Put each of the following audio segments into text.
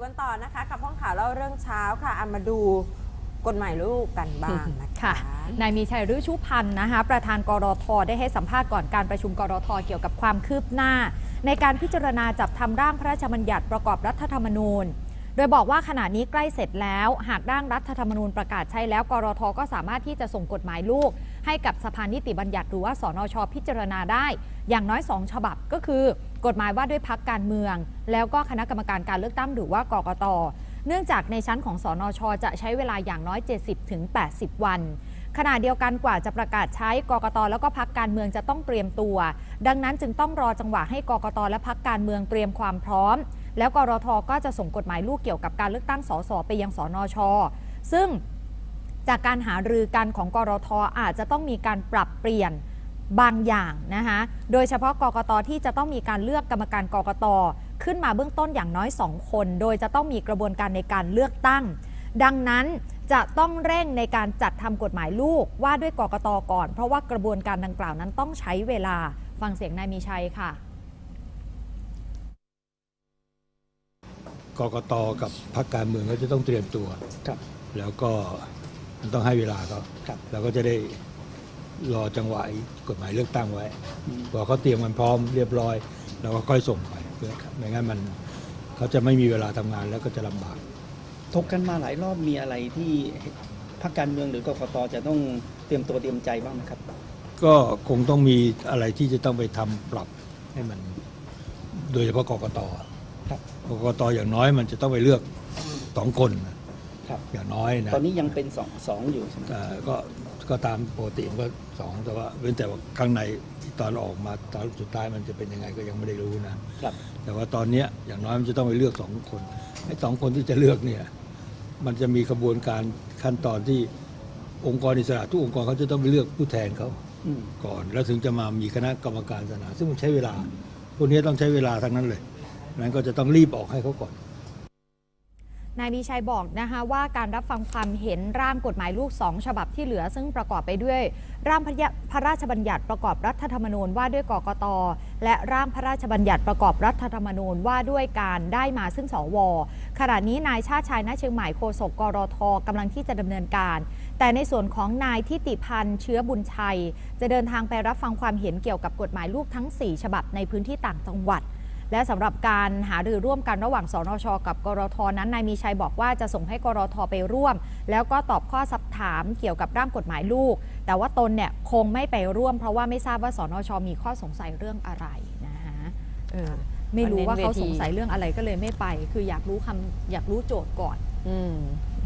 อยู่กันต่อนะคะ กับห้องข่าวเล่าเรื่องเช้าค่ะเอามาดูกฎหมายลูกกันบ้างนะคะคะนายมีชัยฤชุพันธ์นะคะ ประธานกรทได้ให้สัมภาษณ์ก่อนการประชุมกรทเกี่ยวกับความคืบหน้า ในการพิจารณาจัดทำร่างพระราชบัญญัติประกอบรัฐธรรมนูญ โดยบอกว่าขณะนี้ใกล้เสร็จแล้ว หากร่างรัฐธรรมนูญประกาศใช้แล้วกรทก็สามารถที่จะส่งกฎหมายลูก ให้กับสภานิติบัญญัติหรือว่าสนชพิจารณาได้ อย่างน้อย 2 ฉบับก็คือ กฎหมายว่าด้วยพักการเมือง แล้วก็คณะกรรมการการเลือกตั้งหรือว่ากกต เนื่องจากในชั้นของสนชจะใช้เวลาอย่างน้อย 70ถึง80 วันขณะเดียวกันกว่าจะประกาศใช้กกตแล้วก็พักการเมืองจะต้องเตรียมตัว ดังนั้นจึงต้องรอจังหวะให้กกตและพักการเมืองเตรียมความพร้อม แล้วกรทก็จะส่งกฎหมายลูกเกี่ยวกับการเลือกตั้งสสไปยังสนช ซึ่งจากการหารือกันของกรทอาจจะต้องมีการปรับเปลี่ยน บางอย่างนะคะโดยเฉพาะกกตที่จะต้องมีการเลือกกรรมการกกตขึ้นมาเบื้องต้นอย่างน้อย 2 คน โดยจะต้องมีกระบวนการในการเลือกตั้ง ดังนั้นจะต้องเร่งในการจัดทำกฎหมายลูกว่าด้วยกกตก่อน เพราะว่ากระบวนการดังกล่าวนั้นต้องใช้เวลาฟังเสียงนายมีชัยค่ะกกตกับพรรคการเมืองก็จะต้องเตรียมตัวครับ แล้วก็ต้องให้เวลาเขาครับเราก็จะได้ รอจังหวะกฎหมายเลือกตั้งไว้อืมพอเขาเตรียมกันพร้อมเรียบร้อยเราก็ค่อยส่งไปเพื่อไม่งั้นมันเขาจะไม่มีเวลาทำงานแล้วก็จะลำบากถกกันมาหลายรอบมีอะไรที่พรรคการเมืองหรือกกตจะต้องเตรียมตัวเตรียมใจบ้างไหมครับ ก็คงต้องมีอะไรที่จะต้องไปทำปรับให้มัน โดยเฉพาะกกตครับกกตอย่างน้อยมันจะต้องไปเลือกสองคนนะครับอย่างน้อยนะตอนนี้ยังเป็นสองสองอยู่ใช่ไหมแต่ก็ ก็ตามปกติมันก็สองแต่ว่าเว้นแต่ว่าข้างในที่ตอนออกมาตอนสุดท้ายมันจะเป็นยังไงก็ยังไม่ได้รู้นะครับ แต่ว่าตอนเนี้ยอย่างน้อยมันจะต้องไปเลือกสองคนไอ้สองคนที่จะเลือกเนี่ยมันจะมีกระบวนการขั้นตอนที่องค์กรอิสระทุกองค์กรเขาจะต้องไปเลือกผู้แทนเขาอืมก่อน แล้วถึงจะมามีคณะกรรมการสนาซึ่งมันใช้เวลาพวกนี้ต้องใช้เวลาทั้งนั้นเลยนั้นก็จะต้องรีบออกให้เขาก่อน นายมีชัยบอกนะคะว่าการรับฟังความเห็นร่างกฎหมายลูก2ฉบับที่เหลือ ซึ่งประกอบไปด้วย ร่างพระราชบัญญัติประกอบรัฐธรรมนูญว่าด้วยกกต และร่างพระราชบัญญัติประกอบรัฐธรรมนูญว่าด้วยการได้มาซึ่งสวขณะนี้นายชาติชายณเชียงใหม่โฆษกกรทกำลังที่จะดำเนินการ แต่ในส่วนของนายทิติพันธ์เชื้อบุญชัย จะเดินทางไปรับฟังความเห็นเกี่ยวกับกฎหมายลูกทั้ง 4 ฉบับในพื้นที่ต่างจังหวัด และสำหรับการหารือร่วมกันระหว่างสนช กับกรทนั้นนายมีชัยบอกว่าจะส่งให้กรทไปร่วม แล้วก็ตอบข้อสักถามเกี่ยวกับร่างกฎหมายลูก แต่ว่าตนเนี่ยคงไม่ไปร่วม เพราะว่าไม่ทราบว่าสนช มีข้อสงสัยเรื่องอะไรนะคะเออไม่รู้ว่าเขาสงสัยเรื่องอะไรก็เลยไม่ไป คืออยากรู้คำอยากรู้โจทย์ก่อน อืม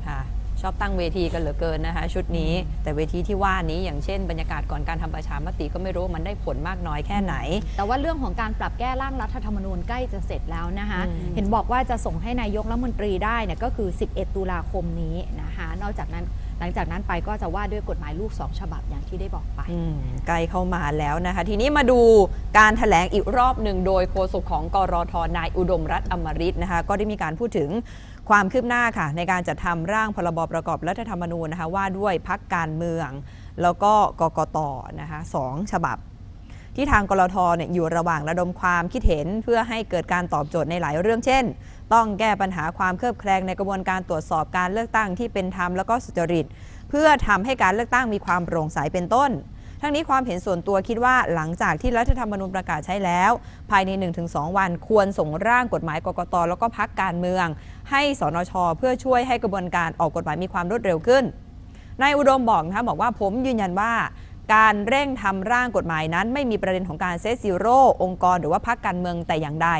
ค่ะ ชอบตั้งเวทีกันเหลือเกินนะคะ ชุดนี้ แต่เวทีที่ว่านี้อย่างเช่นบรรยากาศก่อนการทำประชามติก็ไม่รู้ว่ามันได้ผลมากน้อยแค่ไหน แต่ว่าเรื่องของการปรับแก้ร่างรัฐธรรมนูญใกล้จะเสร็จแล้วนะคะอืมเห็นบอกว่าจะส่งให้นายกรัฐมนตรีได้เนี่ยก็คือ 11 ตุลาคมนี้นะคะนอกจากนั้นหลังจากนั้นไปก็จะว่าด้วยกฎหมายลูก 2 ฉบับอย่างที่ได้บอกไปอืมใกล้เข้ามาแล้วนะคะ ทีนี้มาดูการถแถลงอีกรอบหนึ่งโดยโฆษกของกรทนายอุดมรัตน์อมริตนะคะก็ได้มีการพูดถึง ความคืบหน้าค่ะ ในการจัดทำร่างพรบประกอบรัฐธรรมนูญนะคะว่าด้วยพักการเมือง แล้วก็กกตนะคะสองฉบับ ที่ทางกรทเนี่ยอยู่ระหว่างระดมความคิดเห็นเพื่อให้เกิดการตอบโจทย์ในหลายเรื่องเช่น ต้องแก้ปัญหาความเคลือบแคลงในกระบวนการตรวจสอบการเลือกตั้งที่เป็นธรรมแล้วก็สุจริต เพื่อทำให้การเลือกตั้งมีความโปร่งใสเป็นต้น ทั้งนี้ความเห็นส่วนตัวคิดว่าหลังจากที่รัฐธรรมนูญประกาศใช้แล้ว ภายใน 1-2 วันควรส่งร่างกฎหมายกกตแล้วก็พักการเมือง ให้สนช เพื่อช่วยให้กระบวนการออกกฎหมายมีความรวดเร็วขึ้นนายอุดมบอกนะคะบอกว่าผมยืนยันว่าการเร่งทำร่างกฎหมายนั้น ไม่มีประเด็นของการเซตซีโร่องค์กรหรือว่าพักการเมืองแต่อย่างใด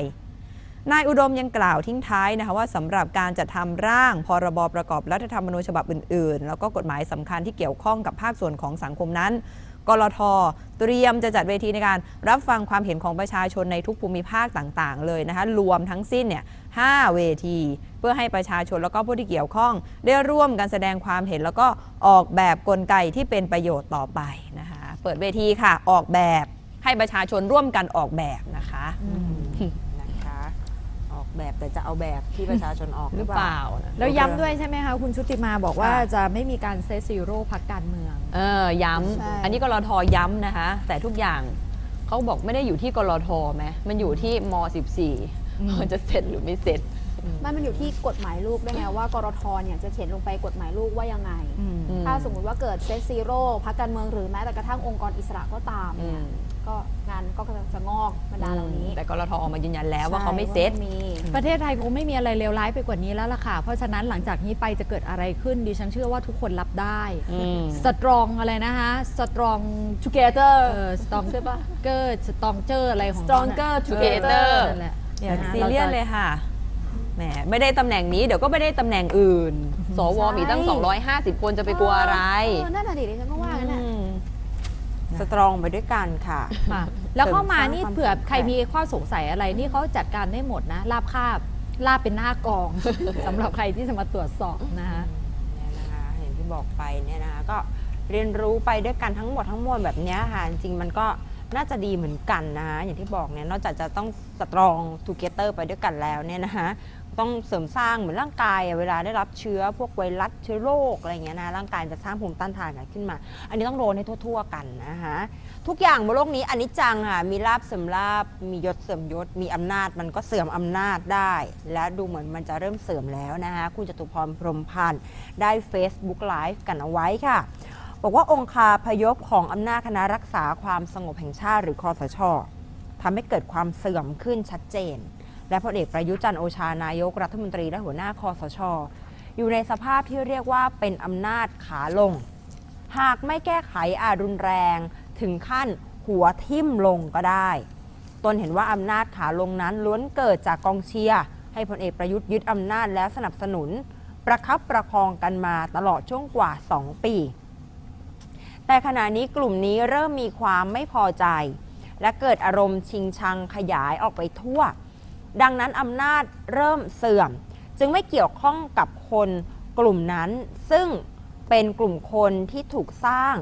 นายอุดมยังกล่าวทิ้งท้ายนะคะว่าสำหรับการจัดทำร่างพรบประกอบรัฐธรรมนูญฉบับอื่น ๆ แล้วก็กฎหมายสำคัญที่เกี่ยวข้องกับภาคส่วนของสังคมนั้น กรทเตรียมจะจัดเวทีในการรับฟังความเห็นของประชาชนในทุกภูมิภาคต่างๆ เลยนะคะ รวมทั้งสิ้นเนี่ยห้าเวที เพื่อให้ประชาชนแล้วก็ผู้ที่เกี่ยวข้อง ได้ร่วมกันแสดงความเห็นแล้วก็ออกแบบกลไกที่เป็นประโยชน์ต่อไปนะคะ เปิดเวทีค่ะออกแบบให้ประชาชนร่วมกันออกแบบนะคะ แบบแต่จะเอาแบบที่ประชาชนออกหรือเปล่านะแล้วย้ำด้วยใช่ไหมคะคุณชุติมาบอกว่าค่ะ จะไม่มีการเซตซีโร่พักการเมือง เออย้ใช่ำอันนี้กรทย้ำนะคะ แต่ทุกอย่างเขาบอกไม่ได้อยู่ที่กรทไหมมันอยู่ที่ม 14มันจะเสร็จหรือไม่เสร็จ มันมันอยู่ที่กฎหมายลูกด้วยไงว่ากรทเนี่ยจะเขียนลงไปกฎหมายลูกว่ายังไง อืม ถ้าสมมุติว่าเกิดเซตซีโร่พักการเมืองหรือแม้แต่กระทั่งองค์กรอิสระก็ตามเนี่ยอืม ก็งานก็จะงอกบรรดาเหล่านี้แต่กรทออกมายืนยันแล้วว่าเขาไม่เซตใช่ว่ามี ประเทศไทยคงไม่มีอะไรเลวร้ายไปกว่านี้แล้วล่ะค่ะ เพราะฉะนั้นหลังจากนี้ไปจะเกิดอะไรขึ้นดิฉันเชื่อว่าทุกคนรับได้อืม สตรองอะไรนะคะสตรอง together เออสตรองใช่ปะเกอร์สตรองเจออะไรของ Stronger เขาน่ะ Together เออนั่นแหละอย่านะฮะซีเรียสเลยค่ะ แหม ไม่ได้ตำแหน่งนี้เดี๋ยวก็ไม่ได้ตำแหน่งอื่น สวมีตั้ง250 คนจะไปกลัวอะไร เออนั่นน่ะดิดิฉันก็ว่างั้นน่ะอืม สตรองไปด้วยกันค่ะมาแล้วเข้ามานี่เสริมสร้างความเผื่อแข็งแกร่งใครมีข้อสงสัยอะไรนี่เขาจัดการได้หมดนะลาบคาบลาบเป็นหน้ากอง สำหรับใครที่จะมาตรวจสอบนะคะเนี่ยนะคะอย่างที่บอกไปเนี่ยนะคะก็เรียนรู้ไปด้วยกันทั้งหมดทั้งมวลแบบเนี้ยค่ะจริงๆมันก็น่าจะดีเหมือนกันนะคะอย่างที่บอกเนี่ยนอกจากจะต้องสตรองทูเกเตอร์ไปด้วยกันแล้วเนี่ยนะคะ ต้องเสริมสร้างเหมือนร่างกายเวลาได้รับเชื้อพวกไวรัสเชื้อโรคอะไรเงี้ยนะร่างกายจะสร้างภูมิต้านทานกันขึ้นมา อันนี้ต้องโดนให้ทั่ว ๆ กันนะคะทุกอย่างบนโลกนี้อันนี้จังค่ะมีลาบเสื่อมลาบมียศเสื่อมยศ มีอำนาจมันก็เสื่อมอำนาจได้ และดูเหมือนมันจะเริ่มเสื่อมแล้วนะคะคุณจตุพรพรมพันธ์ได้ Facebook Live กันเอาไว้ค่ะ บอกว่าองคาพยพของอำนาจคณะรักษาความสงบแห่งชาติหรือคอสชทำให้เกิดความเสื่อมขึ้นชัดเจน และพลเอกประยุจันโอชานายกรัฐมนตรีและหัวหน้าคอสช อยู่ในสภาพที่เรียกว่าเป็นอำนาจขาลง หากไม่แก้ไขอาจรุนแรงถึงขั้นหัวทิ่มลงก็ได้ตนเห็นว่าอำนาจขาลงนั้นล้วนเกิดจากกองเชียร์ให้พลเอกประยุทธ์ยึดอำนาจแล้วสนับสนุน ประคับประคองกันมาตลอดช่วงกว่า 2 ปี แต่ขณะนี้กลุ่มนี้เริ่มมีความไม่พอใจ และเกิดอารมณ์ชิงชังขยายออกไปทั่ว ดังนั้นอำนาจเริ่มเสื่อม จึงไม่เกี่ยวข้องกับคนกลุ่มนั้น ซึ่งเป็นกลุ่มคนที่ถูกสร้าง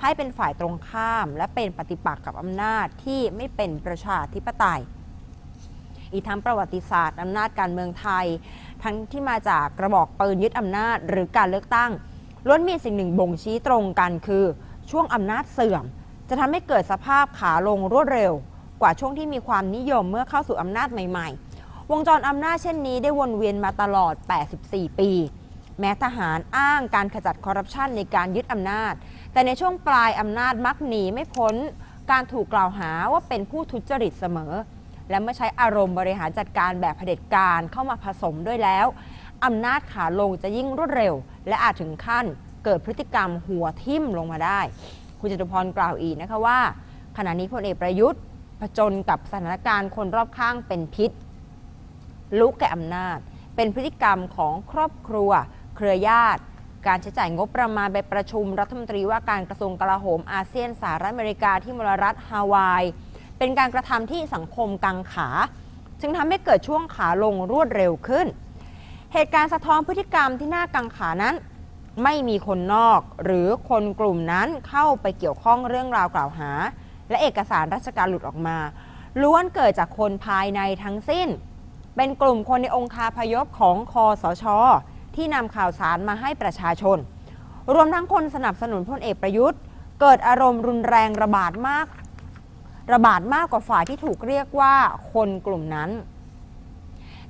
ให้เป็นฝ่ายตรงข้าม และเป็นปฏิปักษ์กับอำนาจที่ไม่เป็นประชาธิปไตย อีกทั้งประวัติศาสตร์อำนาจการเมืองไทย ทั้งที่มาจากกระบอกปืนยึดอำนาจ หรือการเลือกตั้งล้วนมีสิ่งหนึ่งบ่งชี้ตรงกันคือ ช่วงอำนาจเสื่อม จะทำให้เกิดสภาพขาลงรวดเร็ว กว่าช่วงที่มีความนิยมเมื่อเข้าสู่อำนาจใหม่ๆ วงจรอำนาจเช่นนี้ได้วนเวียนมาตลอด 84 ปี แม้ทหารอ้างการขจัดคอร์รัปชันในการยึดอำนาจ แต่ในช่วงปลายอำนาจมักหนีไม่พ้น การถูกกล่าวหาว่าเป็นผู้ทุจริตเสมอ และเมื่อใช้อารมณ์บริหารจัดการแบบเผด็จการเข้ามาผสมด้วยแล้วอำนาจขาลงจะยิ่งรวดเร็ว และอาจถึงขั้นเกิดพฤติกรรมหัวทิ่มลงมาได้ คุณจตุพรกล่าวอีกนะคะว่า ขณะนี้พลเอกประยุทธ์ ผจญกับสถานการณ์คนรอบข้างเป็นพิษ ลุกแก่อำนาจ เป็นพฤติกรรมของครอบครัว เครือญาติ การใช้จ่ายงบประมาณไปประชุมรัฐมนตรีว่าการกระทรวงกลาโหมอาเซียนสหรัฐอเมริกาที่มลรัฐฮาวาย เป็นการกระทำที่สังคมกังขา จึงทำให้เกิดช่วงขาลงรวดเร็วขึ้น เหตุการณ์สะท้อนพฤติกรรมที่น่ากังขานั้น ไม่มีคนนอก หรือคนกลุ่มนั้นเข้าไปเกี่ยวข้องเรื่องราวกล่าวหา และเอกสารราชการหลุดออกมา ล้วนเกิดจากคนภายในทั้งสิ้น เป็นกลุ่มคนในองค์คาพยพของคอสช ที่นำข่าวสารมาให้ประชาชน รวมทั้งคนสนับสนุนพลเอกประยุทธ์ เกิดอารมณ์รุนแรงระบาดมาก ระบาดมากกว่าฝ่ายที่ถูกเรียกว่าคนกลุ่มนั้น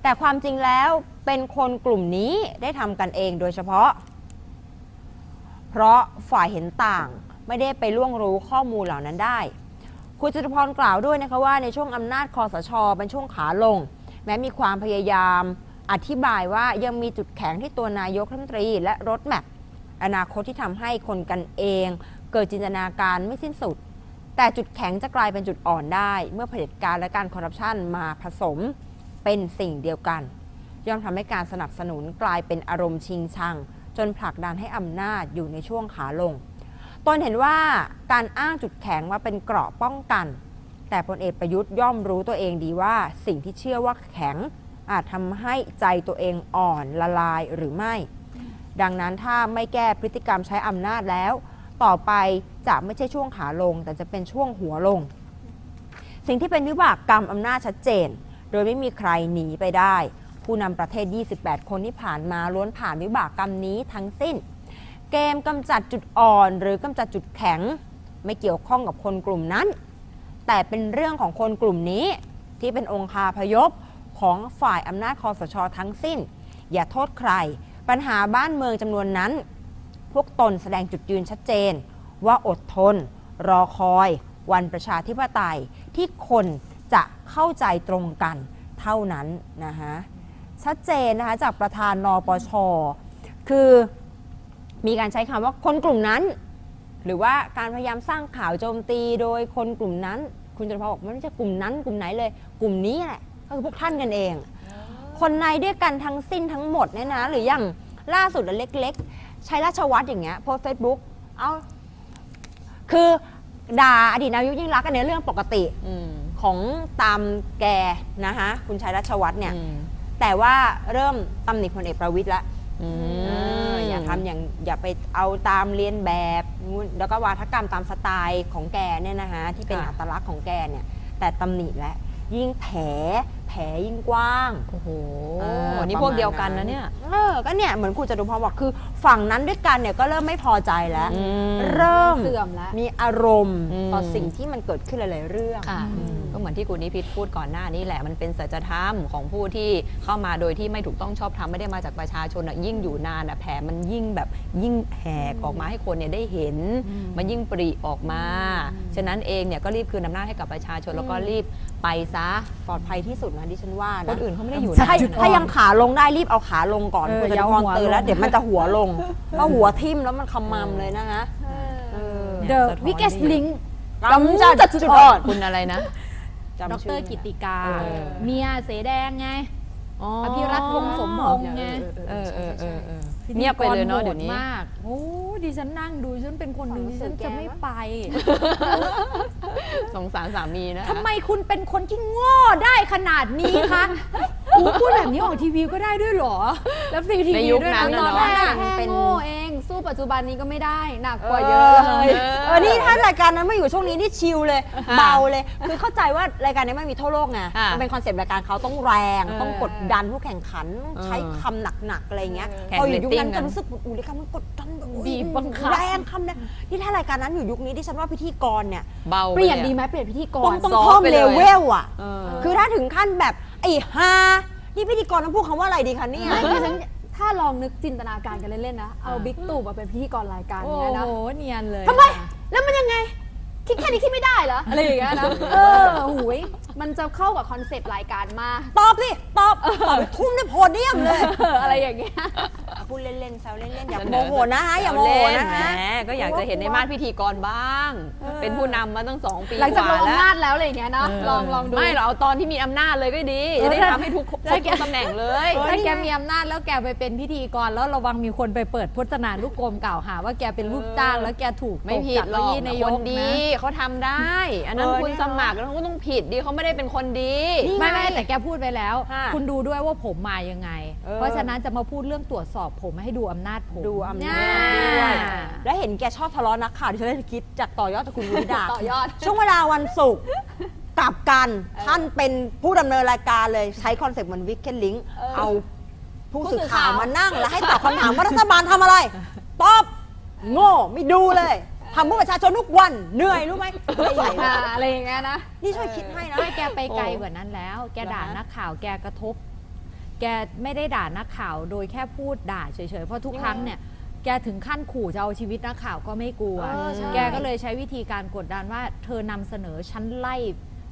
แต่ความจริงแล้วเป็นคนกลุ่มนี้ได้ทำกันเองโดยเฉพาะ เพราะฝ่ายเห็นต่างไม่ได้ไปล่วงรู้ข้อมูลเหล่านั้นได้ คุณจตุพรกล่าวด้วยนะคะว่าในช่วงอำนาจคอสชเป็นช่วงขาลง แม้มีความพยายามอธิบายว่ายังมีจุดแข็งที่ตัวนายกรัฐมนตรี และรถแมพอนาคตที่ทำให้คนกันเอง เกิดจินตนาการไม่สิ้นสุด แต่จุดแข็งจะกลายเป็นจุดอ่อนได้ เมื่อเผด็จการและการคอร์รัปชันมาผสมเป็นสิ่งเดียวกัน ย่อมทำให้การสนับสนุนกลายเป็นอารมณ์ชิงชัง จนผลักดันให้อำนาจอยู่ในช่วงขาลง ตนเห็นว่าการอ้างจุดแข็งมาเป็นเกราะป้องกัน แต่พลเอกประยุทธ์ย่อมรู้ตัวเองดีว่าสิ่งที่เชื่อว่าแข็งอาจทำให้ใจตัวเองอ่อนละลายหรือไม่ ดังนั้นถ้าไม่แก้พฤติกรรมใช้อำนาจแล้ว ต่อไปจะไม่ใช่ช่วงขาลง แต่จะเป็นช่วงหัวลง สิ่งที่เป็นวิบากกรรมอำนาจชัดเจน โดยไม่มีใครหนีไปได้ ผู้นำประเทศ 28 คนที่ผ่านมาล้วนผ่านวิบากกรรมนี้ทั้งสิ้น เกมกำจัดจุดอ่อน หรือกำจัดจุดแข็ง ไม่เกี่ยวข้องกับคนกลุ่มนั้น แต่เป็นเรื่องของคนกลุ่มนี้ที่เป็นองคาพยพของฝ่ายอำนาจคอสชทั้งสิ้น อย่าโทษใคร ปัญหาบ้านเมืองจำนวนนั้น พวกตนแสดงจุดยืนชัดเจน ว่าอดทน รอคอย วันประชาธิปไตยที่คนจะเข้าใจตรงกันเท่านั้นนะคะชัดเจนนะคะจากประธานนปช คือ มีการใช้คำว่าคนกลุ่มนั้น หรือว่าการพยายามสร้างข่าวโจมตีโดยคนกลุ่มนั้น คุณจตุพรบอกไม่ใช่กลุ่มนั้น กลุ่มไหนเลย กลุ่มนี้แหละก็คือพวกท่านกันเอง คนในด้วยกันทั้งสิ้นทั้งหมดเนี่ยนะ หรืออย่างล่าสุดอันเล็กๆใช้ราชวัตรอย่างเงี้ยโพสเฟซบุ๊กเอาคือด่าอดีตนายกยิ่งรักษณ์อันเนี้ยเรื่องปกติอืมของตามแกนะคะคุณชัยรัชวัตรเนี่ยอืมแต่ว่าเริ่มตำหนิพลเอกประวิตยแล้ว อืเออมอย่าทำอย่างอย่าไปเอาตามเรียนแบบนู่นแล้วก็วาทกรรมตามสไตล์ของแกเนี่ยนะคะที่เป็นค่ะ อัตลักษณ์ของแกเนี่ย แต่ตำหนิแล้วยิ่งแผลแผลยิ่งกว้าง โอ้โหเออนี่พวกเดียวกันนะเนี่ย เออก็เนี่ยเหมือนคุณจตุพรบอกคือ ฝั่งนั้นด้วยกันเนี่ยก็เริ่มไม่พอใจแล้วอืมเริ่มเสื่อมแล้ว มีอารมณ์อืมต่อสิ่งที่มันเกิดขึ้นหลายๆเรื่องค่ะ ก็เหมือนที่คุณนิพิษพูดก่อนหน้านี้แหละมันเป็นสัจธรรมของผู้ที่เข้ามาโดยที่ไม่ถูกต้องชอบธรรมไม่ได้มาจากประชาชนอะยิ่งอยู่นานอะแผลมันยิ่งแบบยิ่งแหกออกมาให้คนเนี่ยได้เห็น มันยิ่งปริออกมา ฉะนั้นเองเนี่ยก็รีบคืนอำนาจให้กับประชาชนแล้วก็รีบไปซะปลอดภัยที่สุดนะดิฉันว่าคนะนอื่นเขาไม่ได้อยู่ถ้าจุดอ่อนถ้ายังขาลงได้รีบเอาขาลงก่อนเออคุณจอย่าตุเอาพรหัวตื่นแล้วลงเดี๋ยวมันจะหัวลงเพราะหัวทิ่มแล้วมันขมำเลยนะคะเดอะสะท้อนวิกเกสได้ลิงกำจัดจุดอ่อนคุณอะไรนะด จำชื่รอกิติกา เออ เมียเสแดงไงอภิรัตน์วงศ์สมพงษ์ไง เออเออเออเออเงียบไปเลยเนาะเดี๋ยวนี้ พิธีกรโหมาก โอ้ดิฉันนั่งดูฉันเป็นคนหนึ่งความรู้ดิสึฉักนแกจะไม่วะไป สงสารสามีนะคะ ทำไมคุณเป็นคนที่โง่ได้ขนาดนี้คะกูพูดแบบนี้ออกทีวีก็ได้ด้วยเหรอ แล้วฟรีทีในวียุคด้วยนั้นะนตอนน่ะแรเนาะกแค่เป็นโง่เอง สู้ปัจจุบันนี้ก็ไม่ได้ หนักกว่าเอเยออะเลย เออนี่ถ้ารายการนั้นมาอยู่ช่วงนี้นี่ชิลเลย เบาเลย คือเข้าใจว่ารายการนี้ไม่มีทั่วโลกไงค่ะมันเป็นคอนเซปต์รายการเขาต้องแรง เออต้องกดดันผู้แข่งขันต้องใช้เออคำหนักๆอะไรเงี้ยแข่งพออยู่ยุคนั้นเรตติ้งกัจะนรู้สึกอุ้ยรายการมันกดดันแบบอุ๊ยบีบบังคับ แรงคำเนี่ยนี่ถ้ารายการนั้นอยู่ยุคนี้ดิฉันว่าพิธีกรเนี่ย เบาเปลี่ยนไอะดีไหมเปลี่ยนพิธีกต้อรงต้องซอฟต์เพิ่มไปเลเลยเวลอะ เออ คือถ้าถึงขั้นแบบไอ้ฮานี่พิธีกรต้องพูดคำว่าอะไรดีคะเนี่ย ไม่ดิฉัน ถ้าลองนึกจินตนาการกันเล่นๆนะ เอาบิ๊กตู่มาเป็นพิธีกรรายการโอ้เนี้ยนะโหเนียนเลยทำไม แล้วมันยังไง คิดแค่นี้คิดไม่ได้เหรอ อะไรอย่างเงี้ยนะ เออหูยมันจะเข้ากับคอนเซปต์รายการมาก ตอบสิ ตอบ ตอบไปทุ่มในโพเดียมเลยเอออะไรอย่างเงี้ย พูดเล่นๆแซวเล่นๆอย่าเสนโมอโหนะฮะอย่าโมโหนะแหฮะมก็อยากจะเห็นในมาดพิธีกรบ้าง เป็นผู้นำมาตั้งสองปีหลังจากกลว่างอำนาแล้วจแล้วอะไรอย่างเงี้ยนะลองลองดูไม่เราเอาตอนที่มีอำนาจเลยก็ดีจะได้ทำให้ทุกคนทุกตำแหน่งเลยถ้าแกมีอำนาจแล้วแกไปเป็นพิธีกรแล้วระวังมีคนไปเปิดพจนานุกรมกล่าวหา ว่าแกเป็นลูกจ้างแล้วแกถูกไม่ผิดหรอกตกจากเก้าอี้นายคกนดีนะเขาทำได้ อันนั้นเออคุณเนี่ยสมัครแล้วก็ต้องผิดดีเขาไม่ได้เป็นคนดี ไม่ไม่แต่แกพูดไปแล้วค่ะคุณดูด้วยว่าผมมายังไง เออเพราะฉะนั้นจะมาพูดเรื่องตรวจสอบผมให้ดูอำนาจผมดูอำนาเนี่จด้วยยแล้วเห็นแกชอบทะเลาะนักข่าวดิฉันเลยคิดจากต่อยอดจากคุณวิดาต่อยอด ช่วงเวลาวันศุกร์กลับกันท่านเป็นผู้ดำเนินรายการเลยใช้คอนเซ็ปต์เหมือนวิกเก็ตลิงเอาผู้สื่อข่าวมานั่งแล้วให้ตอบคำถามว่ารัฐบาลทำอะไร ตอบโง่ไม่ดูเลยทำเพื่อประชาชนทุกวันเหนื่อยรู้ไหมไม่ใส่อ่าอะไรอย่างเงี้ยนะนี่ช่วยคิดให้นะไม่แกไปไกลโอ้กว่านั้นแล้ว แกด่าเหรอฮะนักข่าวแกกระทบ แกไม่ได้ด่านักข่าวโดยแค่พูดด่าเฉยๆ เพราะทุกครั้งเนี่ยแกถึงขั้นขู่จะเอาชีวิตนักข่าวก็ไม่กลัว เออใช่ แกก็เลยใช้วิธีการกดดันว่าเธอนำเสนอชั้นไล่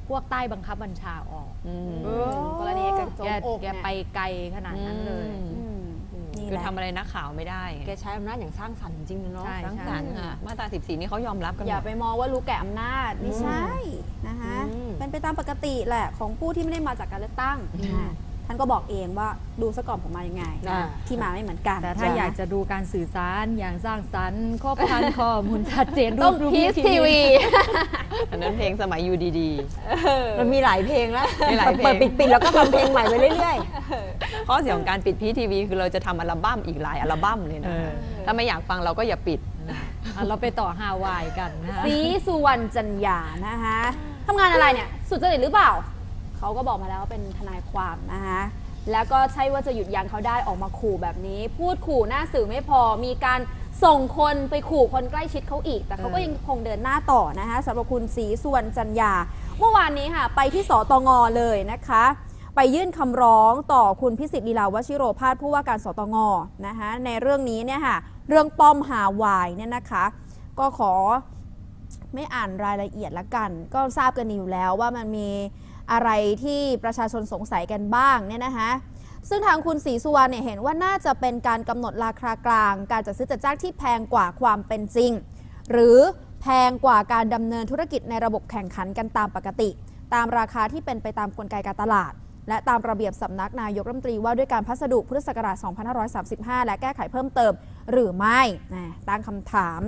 พวกใต้บังคับบัญชาออก อืมเออกรณีกระจแกมอกแกเนี่ยไปไกลขนาดนั้นเลยอืมอืมนี่คือแหละทำอะไรนักข่าวไม่ได้ไงแกใช้อำนาจอย่างสร้างสรรค์จริงๆเนาะใช่ สร้างสรรค์ค่ะมาตรา14 นี่เขายอมรับกันหอมย่าด ไปมองว่ารู้แก่อำนาจไม่ใช่นะคะอืม เป็นไปตามปกติแหละของผู้ที่ไม่ได้มาจากการเลือกตั้งอ่า ท่านก็บอกเองว่าดูซะก่อนผมมายังไง อ่า ที่มาไม่เหมือนกันแต่ถ้าอยากจะดูการสื่อสารอย่างสร้างสรรค์ครบครันข้อมูลชัดเจนต้องรูปพีซทีวี อันนั้นเพลงสมัยยูดีมันมีหลายเพลงแล้วมีหลายเพลง เปิดปิดๆแล้วก็ทำเพลงใหม่ไปเรื่อยๆข้อเสียของการปิดพีทีวีคือเราจะทำอัลบั้มอีกหลายอัลบั้มเลยนะ ถ้าไม่อยากฟังเราก็อย่าปิด อะเราไปต่อฮาวายกันนะคะ สีสุวรรณจันยานะคะทำงานอะไรเนี่ย สุจริตหรือเปล่า เขาก็บอกมาแล้วว่าเป็นทนายความนะคะแล้วก็ใช่ว่าจะหยุดยั้งเขาได้ออกมาขู่แบบนี้ พูดขู่หน้าสื่อไม่พอมีการส่งคนไปขู่คนใกล้ชิดเขาอีก แต่เขาก็ยังคงเดินหน้าต่อนะคะสำหรับคุณสีสุวรรณจันยา เมื่อวานนี้ค่ะ ไปที่สตงเลยนะคะ ไปยื่นคำร้องต่อคุณพิสิทธิ์ลีลาวชิโรภาสผู้ว่าการสตงนะคะในเรื่องนี้เนี่ยค่ะเรื่องป้อมฮาวายเนี่ยนะคะ ก็ขอไม่อ่านรายละเอียดละกัน ก็ทราบกันอยู่แล้วว่ามันมี อะไรที่ประชาชนสงสัยกันบ้างเนี่ยนะคะซึ่งทางคุณศรีสุวรรณเนี่ยเห็นว่าน่าจะเป็นการกำหนดราคากลาง การจัดซื้อจัดจ้างที่แพงกว่าความเป็นจริง หรือแพงกว่าการดำเนินธุรกิจในระบบแข่งขันกันตามปกติ ตามราคาที่เป็นไปตามกลไกการตลาด และตามระเบียบสำนักนายกรัฐมนตรีว่าด้วยการพัสดุพุทธศักราช 2535 และแก้ไขเพิ่มเติม หรือไม่ตั้งคำถาม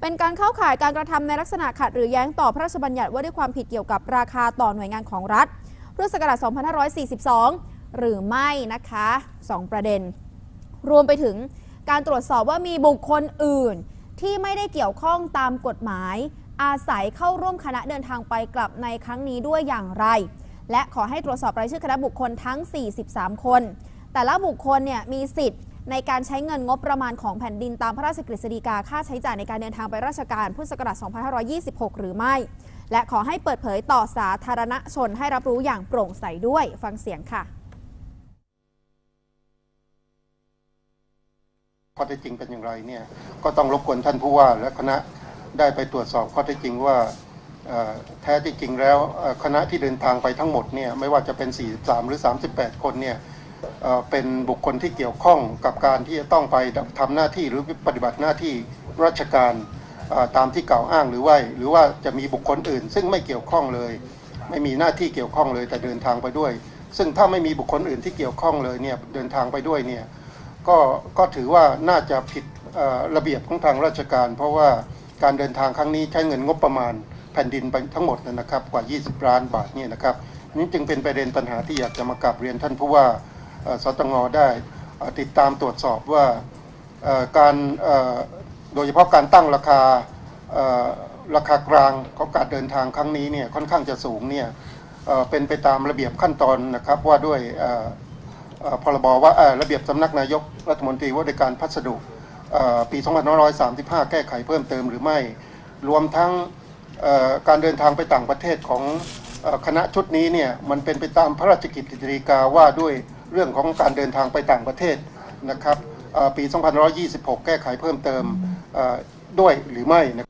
เป็นการเข้าข่ายการกระทำในลักษณะขัดหรือแย้งต่อพระราชบัญญัติว่าด้วยความผิดเกี่ยวกับราคาต่อหน่วยงานของรัฐพุทธศักราช2542 หรือไม่นะคะ 2 ประเด็น รวมไปถึงการตรวจสอบว่ามีบุคคลอื่น ที่ไม่ได้เกี่ยวข้องตามกฎหมาย อาศัยเข้าร่วมคณะเดินทางไปกลับในครั้งนี้ด้วยอย่างไร และขอให้ตรวจสอบรายชื่อคณะบุคคลทั้ง 43 คน แต่ละบุคคลเนี่ยมีสิทธิ์ ในการใช้เงินงบประมาณของแผ่นดินตามพระราชกฤษฎีกาค่าใช้จ่ายในการเดินทางไปราชการพุทธศักราช 2526 หรือไม่ และขอให้เปิดเผยต่อสาธารณชนให้รับรู้อย่างโปร่งใสด้วย ฟังเสียงค่ะข้อเท็จจริงเป็นอย่างไรเนี่ยก็ต้องรบกวนท่านผู้ว่าและคณะได้ไปตรวจสอบข้อเท็จจริงว่าแท้ที่จริงแล้วคณะที่เดินทางไปทั้งหมดเนี่ยไม่ว่าจะเป็น 43 หรือ 38 คนเนี่ย เป็นบุคคลที่เกี่ยวข้องกับการที่จะต้องไปทำหน้าที่หรือปฏิบัติหน้าที่ราชการตามที่กล่าวอ้างหรือว่าหรือว่าจะมีบุคคลอื่น ซึ่งไม่เกี่ยวข้องเลย ไม่มีหน้าที่เกี่ยวข้องเลยแต่เดินทางไปด้วย ซึ่งถ้าไม่มีบุคคลอื่นที่เกี่ยวข้องเลยเนี่ยเดินทางไปด้วยเนี่ยก็ก็ถือว่าน่าจะผิดระเบียบของทางราชการ เพราะว่าการเดินทางครั้งนี้ใช้เงินงบประมาณแผ่นดินไปทั้งหมดนะครับกว่า 20 ล้านบาทเนี่ยนะครับนี่จึงเป็นประเด็นปัญหาที่อยากจะมากราบเรียนท่านผู้ว่าเอ่อ สตงได้ติดตามตรวจสอบว่าการโดยเฉพาะการตั้งราคาราคากลางของการเดินทางครั้งนี้เนี่ยค่อนข้างจะสูงเนี่ยเป็นไปตามระเบียบขั้นตอนนะครับว่าด้วยพรบว่าระเบียบสำนักนายกรัฐมนตรีว่าด้วยการพัสดุเอ่อปี2535 แก้ไขเพิ่มเติมหรือไม่ รวมทั้งการเดินทางไปต่างประเทศของคณะชุดนี้เนี่ยมันเป็นไปตามพระราชกิจสีกาว่าด้วย เรื่องของการเดินทางไปต่างประเทศนะครับปี 2526 แก้ไขเพิ่มเติมด้วยหรือไม่นะ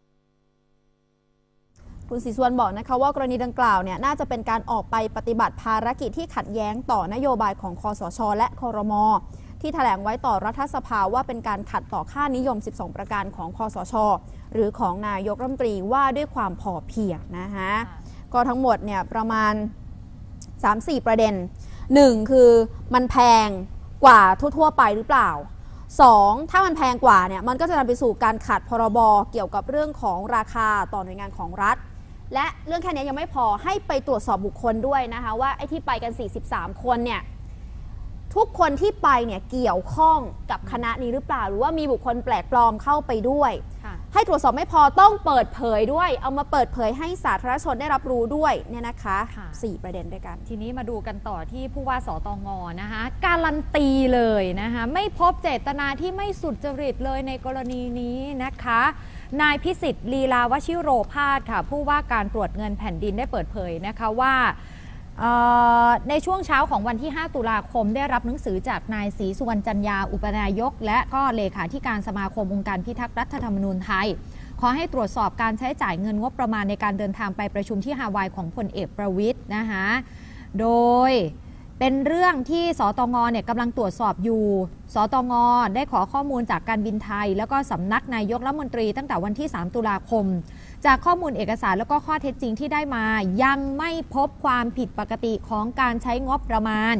คุณศรีสุวรรณบอกนะคะว่ากรณีดังกล่าวเนี่ยน่าจะเป็นการออกไปปฏิบัติภารกิจที่ขัดแย้งต่อนโยบายของคอสช และคอรมอที่แถลงไว้ต่อรัฐสภาว่าเป็นการขัดต่อค่านิยม 12 ประการของคอสช หรือของนายกรัฐมนตรีว่าด้วยความพอเพียงนะคะก็ทั้งหมดเนี่ยประมาณ 3-4 ประเด็น 1คือมันแพงกว่าทั่วๆไปหรือเปล่า 2. ถ้ามันแพงกว่าเนี่ยมันก็จะนำไปสู่การขัดพรบเกี่ยวกับเรื่องของราคาต่อหน่วยงานของรัฐ และเรื่องแค่นี้ยังไม่พอให้ไปตรวจสอบบุคคลด้วยนะคะว่าไอ้ที่ไปกัน 43 คนเนี่ยทุกคนที่ไปเนี่ยเกี่ยวข้องกับคณะนี้หรือเปล่า หรือว่ามีบุคคลแปลกปลอมเข้าไปด้วย ให้ตรวจสอบไม่พอต้องเปิดเผยด้วย เอามาเปิดเผยให้สาธารณชนได้รับรู้ด้วยเนี่ยนะคะค่ะสี่ประเด็นด้วยกัน ทีนี้มาดูกันต่อที่ผู้ว่าสตงนะคะการันตีเลยนะคะไม่พบเจตนาที่ไม่สุจริตเลยในกรณีนี้นะคะ นายพิสิทธิ์ลีลาวชิโรพาสค่ะ ผู้ว่าการตรวจเงินแผ่นดินได้เปิดเผยนะคะว่าเอ่อ ในช่วงเช้าของวันที่ 5 ตุลาคมได้รับหนังสือจากนายศรีสุวรรณจันยา อุปนายก และก็เลขาธิการสมาคมองค์การพิทักษ์รัฐธรรมนูญไทย ขอให้ตรวจสอบการใช้จ่ายเงินงบประมาณในการเดินทางไปประชุมที่ฮาวายของพลเอกประวิทย์นะคะโดยเป็นเรื่องที่สตงเนี่ยกำลังตรวจสอบอยู่ สตงได้ขอข้อมูลจากการบินไทย แล้วก็สำนักนายกรัฐมนตรีตั้งแต่วันที่ 3 ตุลาคม จากข้อมูลเอกสารแล้วก็ข้อเท็จจริงที่ได้มา ยังไม่พบความผิดปกติของการใช้งบประมาณ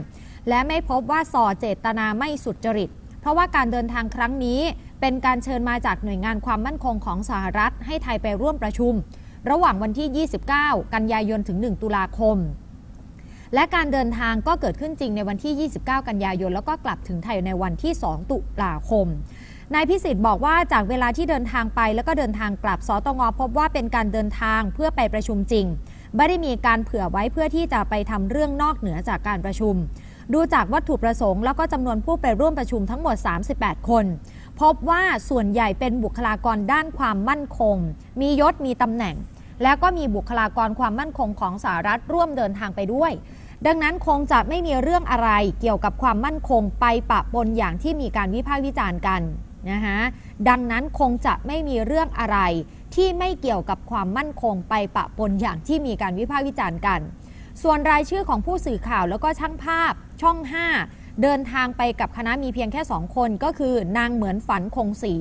และไม่พบว่าส่อเจตนาไม่สุจริต เพราะว่าการเดินทางครั้งนี้ เป็นการเชิญมาจากหน่วยงานความมั่นคงของสหรัฐ ให้ไทยไปร่วมประชุม ระหว่างวันที่ 29 กันยายนถึง 1 ตุลาคมและการเดินทางก็เกิดขึ้นจริงในวันที่ 29 กันยายน แล้วก็กลับถึงไทยในวันที่ 2 ตุลาคม นายพิสิทธิ์บอกว่าจากเวลาที่เดินทางไป แล้วก็เดินทางกลับสตงพบว่าเป็นการเดินทางเพื่อไปประชุมจริง ไม่ได้มีการเผื่อไว้เพื่อที่จะไปทำเรื่องนอกเหนือจากการประชุม ดูจากวัตถุประสงค์ แล้วก็จำนวนผู้ไปร่วมประชุมทั้งหมด 38 คน พบว่าส่วนใหญ่เป็นบุคลากรด้านความมั่นคง มียศมีตำแหน่ง แล้วก็มีบุคลากรความมั่นคงของสหรัฐร่วมเดินทางไปด้วยดังนั้นคงจะไม่มีเรื่องอะไรเกี่ยวกับความมั่นคงไปปะปนอย่างที่มีการวิพากษ์วิจารณ์กัน นะคะดังนั้นคงจะไม่มีเรื่องอะไร ที่ไม่เกี่ยวกับความมั่นคงไปปะปนอย่างที่มีการวิพากษ์วิจารณ์กัน ส่วนรายชื่อของผู้สื่อข่าวแล้วก็ช่างภาพช่อง 5 เดินทางไปกับคณะมีเพียงแค่ 2 คนก็คือนางเหมือนฝันคงศรี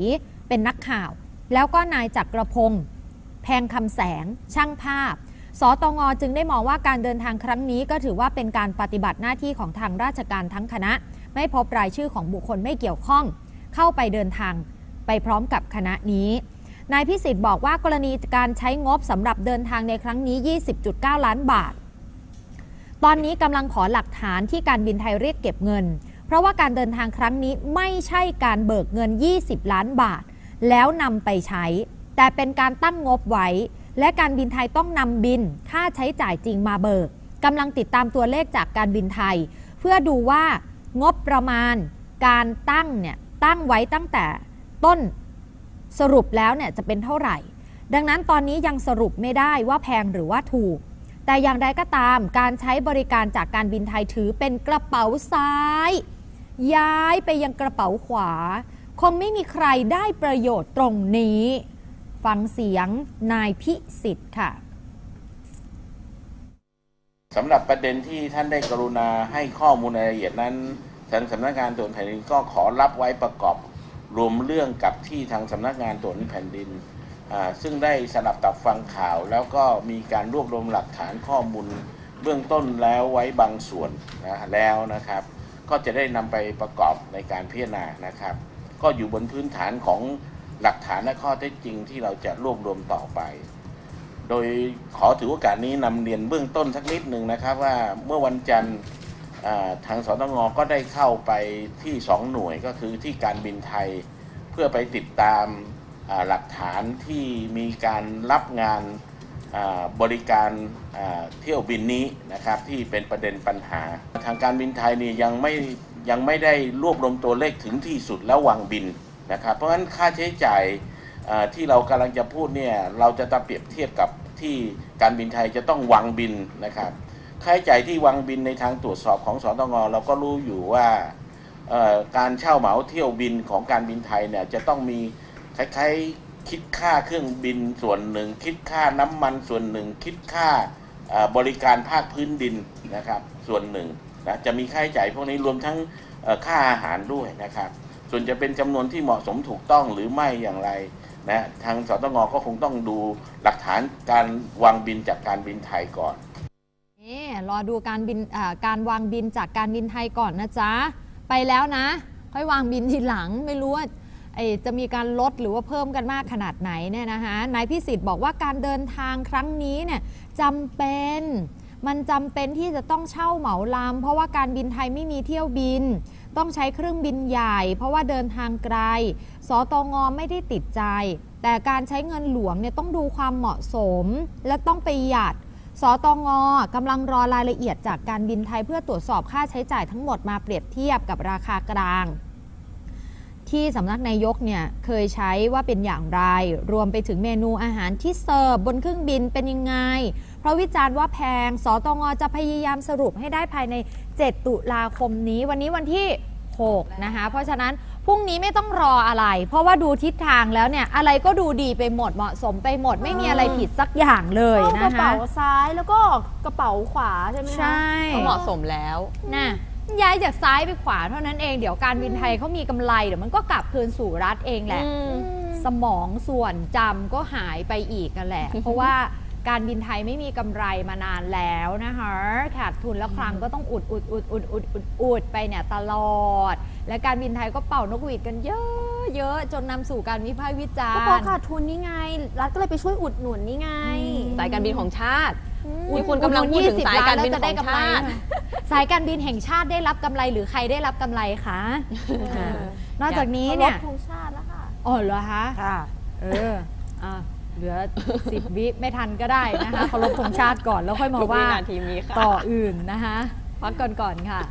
เป็นนักข่าว แล้วก็นายจักรพงศ์แพงคำแสง ช่างภาพสตงจึงได้มองว่าการเดินทางครั้งนี้ก็ถือว่าเป็นการปฏิบัติหน้าที่ของทางราชการทั้งคณะ ไม่พบรายชื่อของบุคคลไม่เกี่ยวข้อง เข้าไปเดินทางไปพร้อมกับคณะนี้นายพิสิทธิ์บอกว่ากรณีการใช้งบสำหรับเดินทางในครั้งนี้ 20.9 ล้านบาท ตอนนี้กำลังขอหลักฐานที่การบินไทยเรียกเก็บเงิน เพราะว่าการเดินทางครั้งนี้ไม่ใช่การเบิกเงิน 20 ล้านบาท แล้วนำไปใช้ แต่เป็นการตั้งงบไว้ และการบินไทยต้องนำบินค่าใช้จ่ายจริงมาเบิกกำลังติดตามตัวเลขจากการบินไทย เพื่อดูว่างบประมาณการตั้งเนี่ย ตั้งไว้ตั้งแต่ต้นสรุปแล้วเนี่ยจะเป็นเท่าไหร่ ดังนั้นตอนนี้ยังสรุปไม่ได้ว่าแพงหรือว่าถูก แต่อย่างใดก็ตามการใช้บริการจากการบินไทยถือเป็นกระเป๋าซ้าย ย้ายไปยังกระเป๋าขวา คงไม่มีใครได้ประโยชน์ตรงนี้ ฟังเสียงนายพิสิทธิ์ค่ะสำหรับประเด็นที่ท่านได้กรุณาให้ข้อมูลรายละเอียดนั้น ทางสำนักงานตรวจแผ่นดินก็ขอรับไว้ประกอบรวมเรื่องกับที่ทางสำนักงานตรวจแผ่นดิน ซึ่งได้สนับตับฟังข่าว แล้วก็มีการรวบรวมหลักฐานข้อมูลเบื้องต้นแล้วไว้บางส่วนนะแล้วนะครับ ก็จะได้นำไปประกอบในการพิจารณานะครับ ก็อยู่บนพื้นฐานของหลักฐานและข้อเท็จจริงที่เราจะรวบรวมต่อไป โดยขอถือโอกาสนี้นำเรียนเบื้องต้นสักนิดหนึ่งนะครับว่าเมื่อวันจันทร์ ทางสตงก็ได้เข้าไปที่สองหน่วยก็คือที่การบินไทย เพื่อไปติดตามหลักฐานที่มีการรับงานบริการเที่ยวบินนี้นะครับที่เป็นประเด็นปัญหา ทางการบินไทยนี่ยังไม่ยังไม่ได้รวบรวมตัวเลขถึงที่สุดแล้ววางบินนะครับเพราะฉะนั้นค่าใช้จ่ายที่เรากำลังจะพูดเนี่ยเราจะตะเปรียบเทียบกับที่การบินไทยจะต้องวางบินนะครับ ค่าใช้จ่ายที่วางบินในทางตรวจสอบของสตงเราก็รู้อยู่ว่าการเช่าเหมาเที่ยวบินของการบินไทยเนี่ยจะต้องมีคล้ายๆคิดค่าเครื่องบินส่วนหนึ่ง คิดค่าน้ำมันส่วนหนึ่ง คิดค่าบริการภาคพื้นดินนะครับ ส่วนหนึ่งนะจะมีค่าใช้จ่ายพวกนี้รวมทั้งค่าอาหารด้วยนะครับ ส่วนจะเป็นจำนวนที่เหมาะสมถูกต้องหรือไม่อย่างไรนะทางสตงก็คงต้องดูหลักฐานการวางบินจากการบินไทยก่อน นี่รอดูการบินการวางบินจากการบินไทยก่อนนะจ๊ะ ไปแล้วนะ ค่อยวางบินทีหลังไม่รู้ว่าจะมีการลดหรือว่าเพิ่มกันมากขนาดไหนเนี่ยนะคะนายพิสิทธิ์บอกว่าการเดินทางครั้งนี้เนี่ยจำเป็นมันจำเป็นที่จะต้องเช่าเหมาลำเพราะว่าการบินไทยไม่มีเที่ยวบิน ต้องใช้เครื่องบินใหญ่ เพราะว่าเดินทางไกล สตงไม่ได้ติดใจ แต่การใช้เงินหลวงเนี่ยต้องดูความเหมาะสม และต้องประหยัด สตงกำลังรอรายละเอียดจากการบินไทยเพื่อตรวจสอบค่าใช้จ่ายทั้งหมดมาเปรียบเทียบกับราคากลาง ที่สำนักนายกเนี่ยเคยใช้ว่าเป็นอย่างไร รวมไปถึงเมนูอาหารที่เสิร์ฟบนเครื่องบินเป็นยังไง เพราะวิจารณ์ว่าแพง สตงจะพยายามสรุปให้ได้ภายใน 7 ตุลาคมนี้ วันนี้วันที่ 6 นะคะ เพราะฉะนั้น พรุ่งนี้ไม่ต้องรออะไร เพราะว่าดูทิศทางแล้วเนี่ยอะไรก็ดูดีไปหมดเหมาะสมไปหมด ไม่มีอะไรผิดสักอย่างเลยเข้ากนะระคะเป๋าซ้ายแล้วก็กระเป๋าขวาใช่ไหมคะ ใช่ก็เหมาะสมแล้วน่ะย้ายจากซ้ายไปขวาเท่านั้นเองเดี๋ยวการบินไทยเขามีกำไรเดี๋ยวมันก็กลับคืนสู่รัฐเองแหละอืมสมองส่วนจำก็หายไปอีกนั่นแหละ เพราะว่า การบินไทยไม่มีกำไรมานานแล้วนะคะขาดทุนแล้วครั้งก็ต้องอุดอุดอุดอุดอุดอุดอุดไปเนี่ยตลอด และการบินไทยก็เป่านกหวีดกันเยอะเยอะจนนำสู่การวิพากษ์วิจาก็รเพราะณ์ขาดทุนนี่ไง รัฐก็เลยไปช่วยอุดหนุนนี่ไง สายการบินของชาติอืมนี่คุณกำลังพูดถึง20สายการบินล้ของแล้วจะได้กำไรชาติสายการบินแห่งชาติได้รับกำไรหรือใครได้รับกำไรคะอ่านอกจากนี้เนี่ยคารพธงชาติแล้วค่ะอ๋อเหรอคะค่ะเอออะ เหลือสิบวิไม่ทันก็ได้นะคะเคารพธงชาติก่อนแล้วค่อยมาทุกวิว่านาทีมีค่ะต่ออื่นนะคะพักก่อนก่อนๆค่ะ